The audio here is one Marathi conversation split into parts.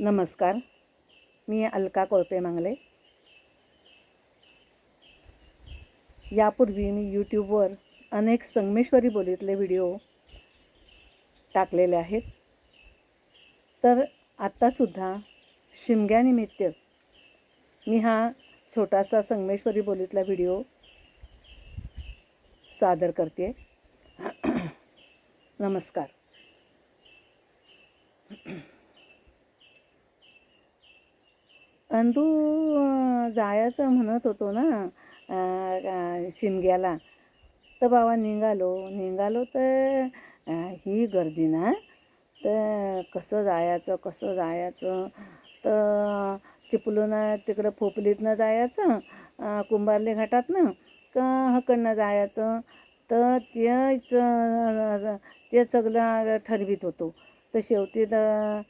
नमस्कार. मी अलका कोळपे मांगले. यापूर्वी मी यूट्यूबवर अनेक संगमेश्वरी बोलीतले व्हिडिओ टाकलेले आहेत. तर आत्तासुद्धा शिमग्यानिमित्त मी हा छोटासा संगमेश्वरी बोलीतला व्हिडिओ सादर करते. नमस्कार. आणि तू जायचं म्हणत होतो ना शिमग्याला. तर बाबा निघालो. निघालो तर ही गर्दी ना. तर कसं जायचं कसं जायचं? तर चिपळूण तिकडं फोपलीतनं जायचं कुंभारले घाटातनं. का हकडनं जायचं? तर तेच ते सगळं ठरवीत होतो. तर शेवटी तर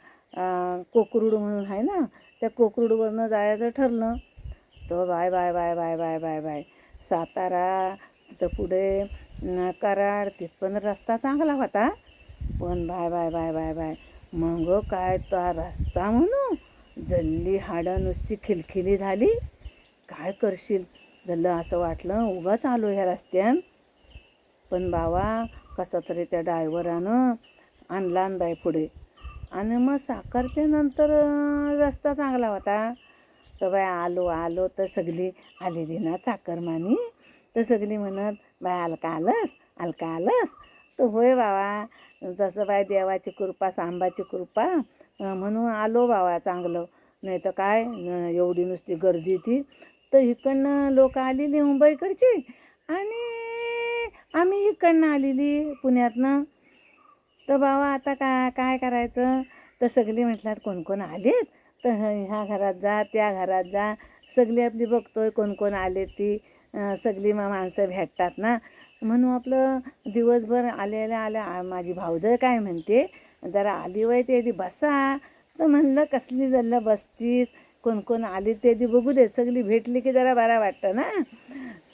कोकरूड म्हणून आहे ना? त्या कोकरूडवरनं जायचं ठरलं. तर bye bye bye bye bye bye bye. Satara तिथं पुढे कराड तिथपर्यंत रस्ता चांगला होता. पण bye bye bye bye bye. मग काय तो रस्ता म्हणू? जल्ली हाडं नुसती खिलखिली झाली. काय करशील? झालं असं वाटलं उगाच आलो ह्या रस्त्यान. पण बाबा कसं तरी त्या डायव्हरानं आणला आणि बाय पुढे. आणि मग साखरतेनंतर रस्ता चांगला होता. तर बाय आलो आलो तर सगळी आलेली ना चाकरमानी तर सगळी म्हणत बाय अलका आलंस? अलका आलंस? तर होय बाबा जसं बाय देवाची कृपा सांबाची कृपा म्हणून आलो बाबा चांगलं. नाही तर काय एवढी नुसती गर्दी ती. तर इकडनं लोक आलेली मुंबईकडची आणि आम्ही इकडनं आलेली पुण्यातनं. तर बाबा आता का काय करायचं? तर सगळी म्हटल्यात कोण कोण आलेत? तर ह्या घरात जा त्या घरात जा. सगळी आपली बघतोय कोण कोण आले ती. सगळी मा माणसं भेटतात ना. म्हणून आपलं दिवसभर आलेल्या आल्या माझी भावजं काय म्हणते? जरा आली वय ते बसा. तर म्हणलं कसली जल्लं बसतीस? कोण कोण आली ते बघू देत सगळी भेटली की जरा बरा वाटतं ना.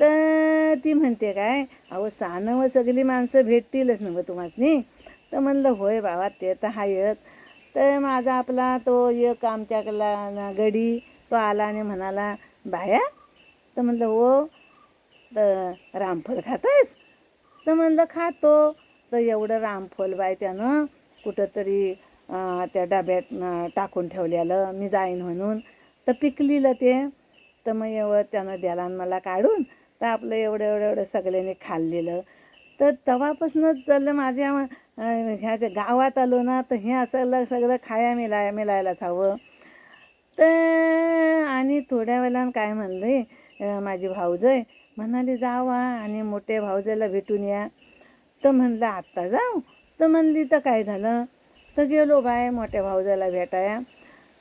तर ती म्हणते काय अहो सानं व सगळी माणसं भेटतीलच ना तुम्हाला तर म्हणलं होय बाबा ते तर आहेत तर माझा आपला तो एक आमच्याकडला गडी तो आला आणि म्हणाला बाया तर म्हणलं हो. तर रामफल खातायस? तर म्हणलं खातो. तर एवढं रामफल बाय त्यानं कुठंतरी त्या डब्यात टाकून ठेवलेलं मी जाईन म्हणून. तर पिकलीलं ते. तर मग एवढं त्यानं द्याला आणि मला काढून तर आपलं एवढं एवढं एवढं सगळ्यांनी खाल्लेलं. तर तेव्हापासूनच चाललं माझ्या ह्याच्या गावात आलो ना तर हे असं सगळं खाया मिळाय मिळायलाच हवं तर आणि थोड्या वेळानं काय म्हणले माझी भाऊजय म्हणाली जावा आणि मोठ्या भाऊजाला भेटून या. तर म्हणलं आत्ता जाऊ? तर म्हणली तर काय झालं? तर गेलो बाय मोठ्या भाऊजाला भेटाया.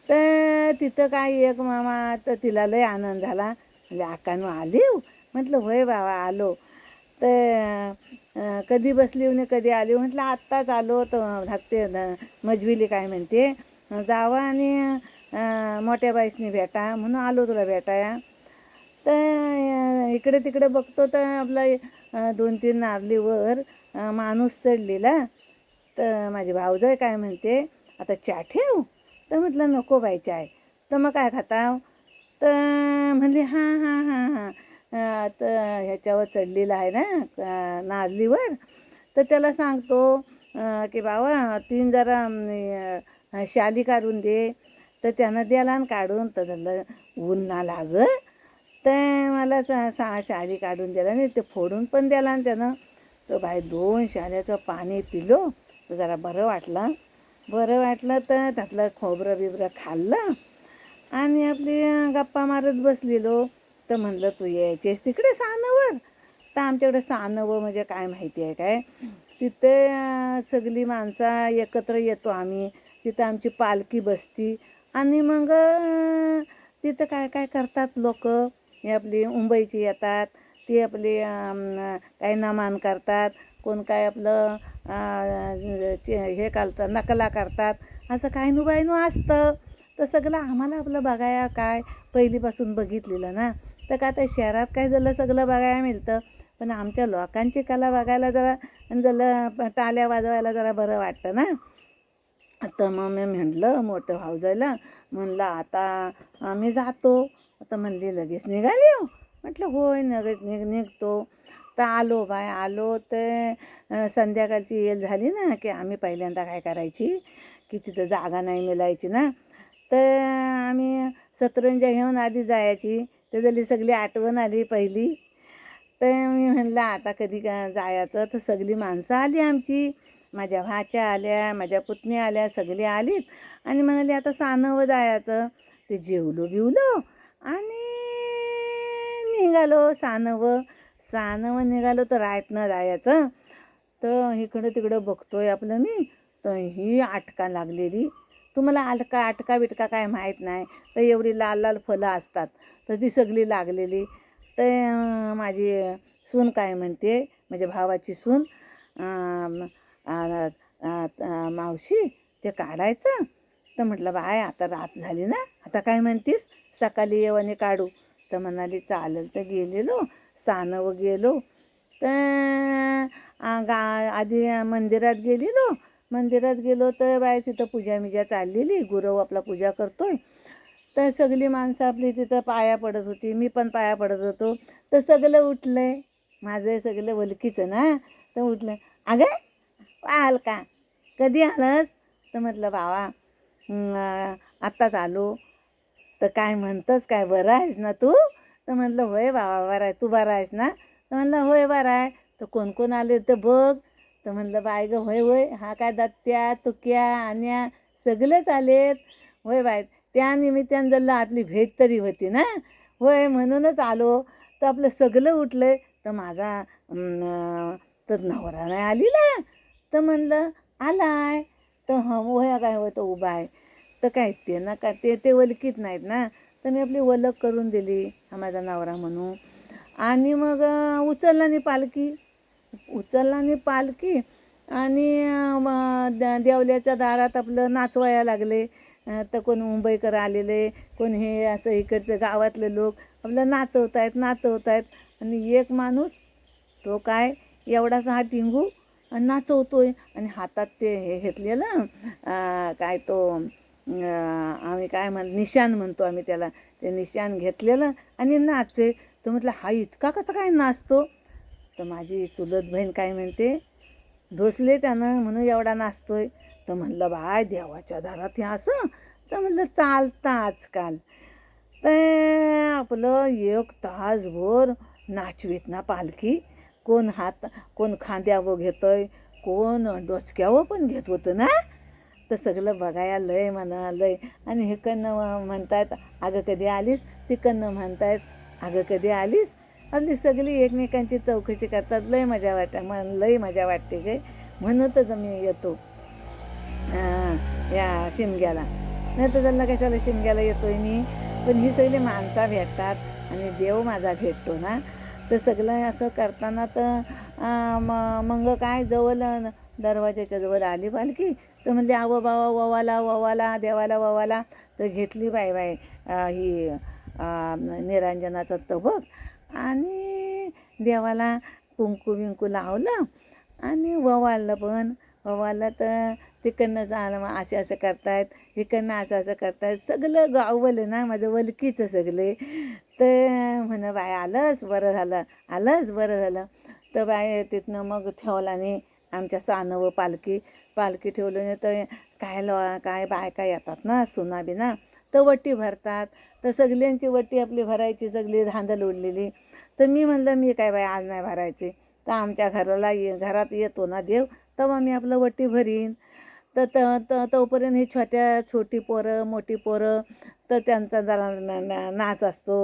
तर तिथं काय एक मामा तर तिला लय आनंद झाला. म्हणजे आकानू आली म्हटलं होय बाबा आलो. तर कधी बसली आणि कधी आली म्हटलं आत्ताच आलो तर धाकते मजविली काय म्हणते? जावा आणि मोठ्या बाईसनी भेटा म्हणून आलो तुला भेटाया तर इकडे तिकडे बघतो तर आपला दोन तीन नारलीवर माणूस चढलेला. तर माझे भाऊजय काय म्हणते? आता चहा ठेव. तर म्हटलं नको बाई चाय. तर मग काय खाताव तर म्हणली हां हां हां हां. तर ह्याच्यावर चढलेला आहे ना नाजलीवर तर त्याला सांगतो की बाबा तीन जरा शाली काढून दे. तर त्यानं द्याला आणि काढून तर त्याला ऊन ना लाग. तर मला सा सहा शाली काढून दिला आणि ते फोडून पण द्याला आणि त्यानं तर बाई दोन शाल्याचं पाणी पिलो. तर जरा बरं वाटलं. बरं वाटलं तर त्यातलं खोबरं बिबरं खाल्लं. आणि आपली गप्पा मारत बसलेलो. तर म्हणलं तू यायचेस तिकडे सानवर तर आमच्याकडे सानवं म्हणजे काय माहिती आहे काय? तिथे सगळी माणसं एकत्र येतो आम्ही. तिथं आमची पालखी बसती. आणि मग तिथं काय काय करतात लोक? हे आपली मुंबईची येतात. ती आपली काय काही नमान करतात. कोण काय आपलं चे- हे घालतात नकला करतात. असं काय नु बायनू असतं. तर सगळं आम्हाला आपलं बघाया काय? पहिलीपासून बघितलेलं ना. तर का आता शहरात काय झालं सगळं बघायला मिळतं. पण आमच्या लोकांची कला बघायला जरा जरा टाल्या वाजवायला जरा बरं वाटतं ना. तर मग मी म्हटलं मोठं भाऊजायला म्हणलं आता आम्ही जातो. आता म्हणली लगेच निघाली हो. म्हटलं होय लगेच निघ निघतो. तर आलो बाय आलो. तर संध्याकाळची येल झाली ना की आम्ही पहिल्यांदा काय करायची की तिथं जागा नाही मिळायची ना. तर आम्ही सतरंजा घेऊन आधी जायची. त्याच्याली सगळी आठवण आली पहिली. तर मी म्हणलं आता कधी का जायचं? तर सगळी माणसं आली आमची. माझ्या भाच्या आल्या माझ्या पुतण्या आल्या सगळे आलीत. आणि म्हणाले आता सानवं जायचं. ते जेवलो बिवलो आणि निघालो सानवं. सानवं निघालो तर रायतनं जायचं. तर इकडं तिकडं बघतोय आपलं मी. तर ही आटका लागलेली. तुम्हाला आटका आटका बिटका काय माहीत नाही. तर एवढी लाल लाल फलं असतात. तर ती सगळी लागलेली. तर माझी सून काय म्हणते? म्हणजे भावाची सून मावशी ते काढायचं. तर म्हटलं बाय आता रात झाली ना. आता काय म्हणतीस? सकाळी येऊ आणि काढू. तर म्हणाली चालेल. तर गेलेलो. सानव गेलो. तर गा आधी मंदिरात गेलेलो. मंदिरात गेलो तर बाय तिथं पूजा मिजा चाललेली. गुरव आपला पूजा करतोय. तर सगळी माणसं आपली तिथं पाया पडत होती. मी पण पाया पडत होतो. तर सगळं उठलं आहे माझं सगळं वलकीचं ना. तर उठलं. अगं आल का? कधी आलंस? तर म्हटलं बावा आत्ताच आलो. तर काय म्हणतंस? काय बरं आहेस ना तू? तर म्हटलं होय बाबा बरं आहे. तू बरा आहेस ना? तर म्हणलं होय बरं आहे. तर कोण कोण आले तर बघ. तर म्हणलं बाय गं होय होय हा काय दत्त्या तुक्या आण्या सगळेच आलेत. होय बाय त्या निमित्तानं जर आपली भेट तरी होती ना? होय म्हणूनच आलो. तर आपलं सगळं उठलं तर माझा तर नवरा नाही आलेला. तर म्हणलं आलाय. तर ह होय काय होतं उभा आहे. तर काय ते ना का ते ते वलकीत नाहीत ना? तर मी आपली ओळख करून दिली हा माझा नवरा म्हणून. आणि मग उचलला नाही पालखी. उचलला नाही पालखी आणि मग द- देवल्याच्या दारात आपलं नाचवायला लागले. तर कोण मुंबईकर आलेले कोण हे असं इकडचे गावातले लोक आपलं नाचवत आहेत नाचवत आहेत आणि एक माणूस तो काय एवढासा हा टिंगू आणि नाचवतो आहे आणि हातात ते हे घेतलेलं काय तो आम्ही काय म्हण निशान म्हणतो आम्ही त्याला. ते निशान घेतलेलं आणि नाचे तो म्हटलं हा इतका कसा काय नाचतो? तर माझी चुलत बहीण काय म्हणते ढोसले त्यानं म्हणून एवढा नाचतोय. तर म्हणलं बाय देवाच्या दारात हे असं? तर म्हणलं चालतं आजकाल. तर आपलं एक तासभर नाचवीत ना पालखी. कोण हात कोण खांद्यावर आहे कोण डोचक्यावर पण घेत होतं ना? तर सगळं बघायला लय म्हणा लय. आणि हिकडनं म्हणतायत अगं कधी आलीस? तिकडनं म्हणतायस अगं कधी आलीस? आणि सगळी एकमेकांची चौकशी करतात. लय मजा वाटते मन लय मजा वाटते गे. म्हणूनच मी येतो. या शिमग्याला. नाही तर त्यांना कशाला शिमग्याला येतोय मी? पण ही सगळी माणसं भेटतात आणि देव माझा भेटतो ना. तर सगळं असं करताना तर मग काय जवळ दरवाजाच्या जवळ आली पालखी? तर म्हणले आवं बावा ववाला ववाला देवाला ववाला. तर घेतली बाय बाय ही निरांजनाचा तबक. आणि देवाला कुंकू बिंकू लावलं आणि ववाळलं पण. ववाळलं तर तिकडनं जाणं मग असे असं करतायत इकडनं असं असं करतायत. सगळं गावलं ना माझं वलकीचं सगळे. तर म्हण बाय आलंच बरं झालं आलंच बरं झालं. तर बाय तिथनं मग ठेवला नाही आमच्या सानव पालखी पालखी ठेवलं नाही तर काय ल काय बायका येतात ना सुना बिना तर वट्टी भरतात तर सगळ्यांची वट्टी आपली भरायची सगळी धांदल उडलेली तर मी म्हणलं मी काय बाय आज नाही भरायची. तर आमच्या घराला ये घरात येतो ना देव तेव्हा मी आपलं वट्टी भरीन. तर त त तोपर्यंत हे छोट्या छोटी पोरं मोठी पोरं तर त्यांचा जरा ना ना नाच असतो.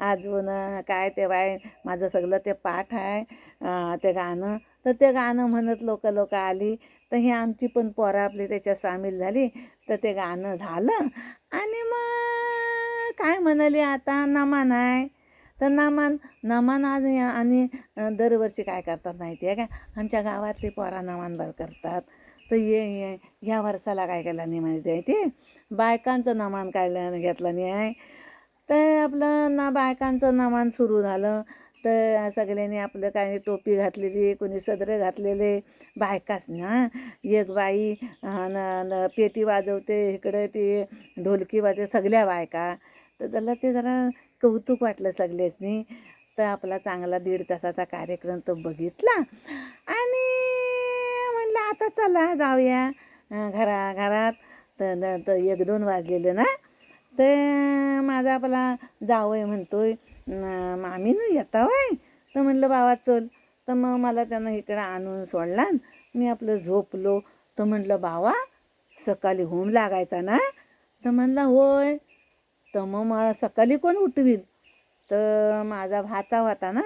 अजून काय ते बाय माझं सगळं ते पाठ आहे ते गाणं. तर ते गाणं म्हणत लोक लोक आली. तर ही आमची पण पोरं आपली त्याच्यात सामील झाली. तर ते गाणं झालं. आणि मग काय म्हणाली आता? नमान आहे. तर नमान नमान आज आणि दरवर्षी काय करतात माहिती आहे का? आमच्या गावातली पोरा नमान बर करतात. तर ये ये ह्या वर्षाला काय केलं नाही माहिती आहे ते? बायकांचं नमान काढलं घेतलं नाही आहे. तर आपलं ना बायकांचं नमान सुरू झालं. तर सगळ्यांनी आपलं काही टोपी घातलेली कोणी सदरं घातलेले बायकाच ना एक बाई न न पेटी वाजवते इकडे ती ढोलकी वाजवते सगळ्या बायका. तर त्याला ते जरा कौतुक वाटलं सगळ्यासनी. तर आपला चांगला दीड तासाचा कार्यक्रम तो बघितला. आणि म्हणलं आता चला जाऊया घरा घरात तर एक दोन वाजलेलं ना. तर माझा आपला जावय म्हणतोय मामी ना येता वय? तर म्हणलं बाबा चल. तर मग मला त्यानं इकडं आणून सोडला मी आपलं झोपलो. तर म्हणलं बावा सकाळी होम लागायचा ना? तर म्हणला होय. तर मग मला सकाळी कोण उठवील तर माझा भाचा होता ना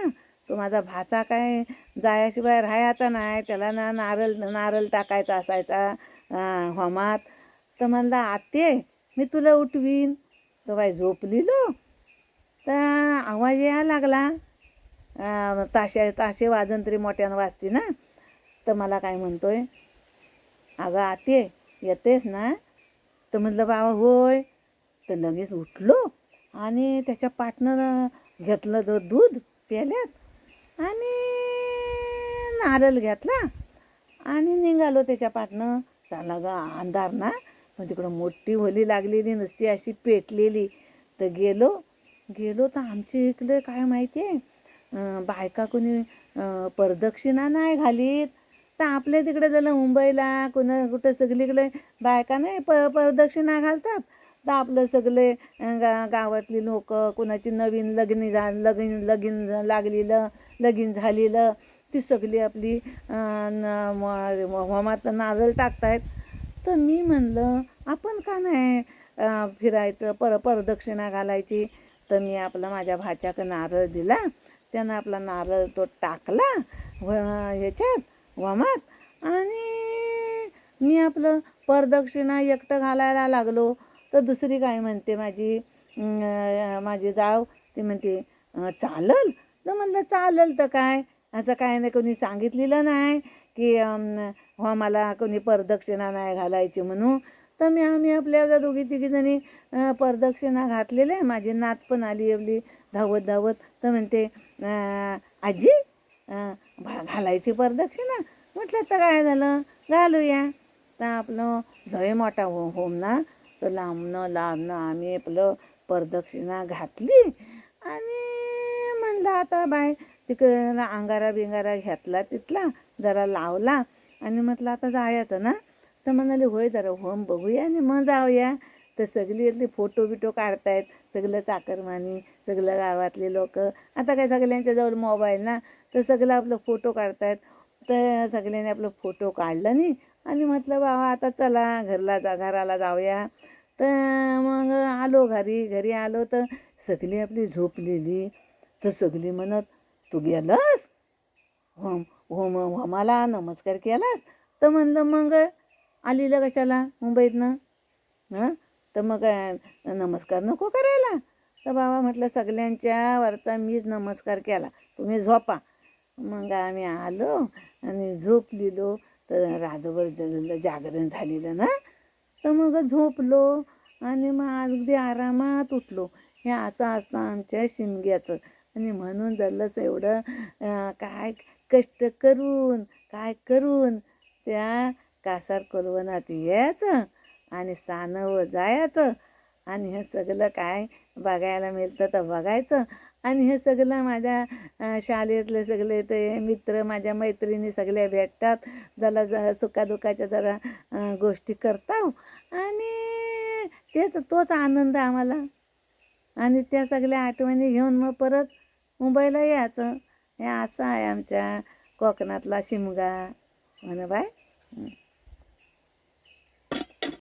तो माझा भाचा काय जायाशिवाय राहायचा नाही. त्याला ना नारळ नारळ टाकायचा असायचा अं, होमात तर म्हणला आते मी तुला उठवीन. तो बाई लिहिलो तर आवाज यायला लागला. ताशे ताशे वाजन तरी मोठ्यानं वाजते ना. तर मला काय म्हणतोय अगं आते येतेस ना? तर म्हटलं बाबा होय. तर लगेच उठलो आणि त्याच्या पाटनं घेतलं तर दूध प्याल्यात आणि नारळ घेतला आणि निघालो त्याच्या पाटनं झाला ग अंधार ना. पण तिकडं मोठी होली लागलेली नसती अशी पेटलेली. तर गेलो गेलो तर आमच्या इकडे काय माहिती आहे बायका कोणी परदक्षिणा प्रदक्षिणा नाही घालीत. तर आपल्या तिकडे झालं मुंबईला कुणा कुठं सगळीकडे बायका नाही प प्रदक्षिणा घालतात. तर आपलं सगळे गा गावातली लोक कुणाची नवीन लग्न झा लगीन लगीन लागलेलं लगीन झालेलं ती सगळी आपली न- म- होमात नारळ टाकतायत. तर मी म्हणलं आपण का नाही फिरायचं? पर परदक्षिणा घालायची? तर मी आपला माझ्या भाच्याकडं नारळ दिला. त्यानं आपला नारळ तो टाकला व ह्याच्यात वमात. आणि मी आपलं परदक्षिणा एकटं घालायला लागलो. तर दुसरी काय म्हणते माझी माझी जाव ती म्हणते चालल. तर म्हणलं चालल तर काय? असं काय नाही कोणी सांगितलेलं नाही की हो मला कोणी परदक्षिणा नाही घालायची म्हणून. तर मी आम्ही आपल्या दोघी तिघी जणी अं, घातलेल्या. माझी नात पण आली आपली धावत धावत. तर म्हणते आजी भा- घालायची परदक्षिणा? म्हटलं तर काय झालं? घालूया. तर आपलं लय मोठा हो होम ना? तर लांबणं लांबणं आम्ही आपलं परदक्षिणा घातली. आणि म्हणलं आता बाय तिकडं अंगारा बिंगारा घेतला तिथला जरा लावला. आणि म्हटलं आता जायचं ना? तर म्हणाले होय जरा होम बघूया आणि मग जाऊया. तर सगळी इथली फोटो बिटो काढतायत सगळं चाकरमानी सगळं गावातले लोक. आता काय सगळ्यांच्याजवळ मोबाईल ना तर सगळं आपलं फोटो काढतायत. तर सगळ्यांनी आपलं फोटो काढलं नाही. आणि म्हटलं बाबा आता चला घरला जा घराला जाऊया. तर मग आलो घरी घरी आलो तर सगळी आपली झोपलेली. तर सगळी म्हणत तू गेलंस? होम. होम होमाला नमस्कार केलास? तर म्हणलं मग आलेलं कशाला मुंबईतनं? हां? तर मग नमस्कार नको करायला. तर बाबा म्हटलं सगळ्यांच्या वरचा मीच नमस्कार केला. तुम्ही झोपा. मग आम्ही आलो आणि झोप लिहिलो. तर राधभर जगलं जागरण झालेलं ना? तर मग झोपलो आणि मग अगदी आरामात उठलो. हे असं असतं आमच्या शिमग्याचं. आणि म्हणून झालंच एवढं काय कष्ट करून काय करून? त्या कासार कोलवनात यायचं आणि सानव जायचं आणि हे सगळं काय बघायला मिळतं तर बघायचं. आणि हे सगळं माझ्या शाळेतले सगळे ते मित्र माझ्या मैत्रिणी सगळ्या भेटतात. जरा ज सुखादुखाच्या जरा गोष्टी करताव. आणि तेच तोच आनंद आम्हाला. आणि त्या सगळ्या आठवणी घेऊन मग परत मुंबईला यायचं. हे असं आहे आमच्या कोकणातला शिमगा. म्हण बाय.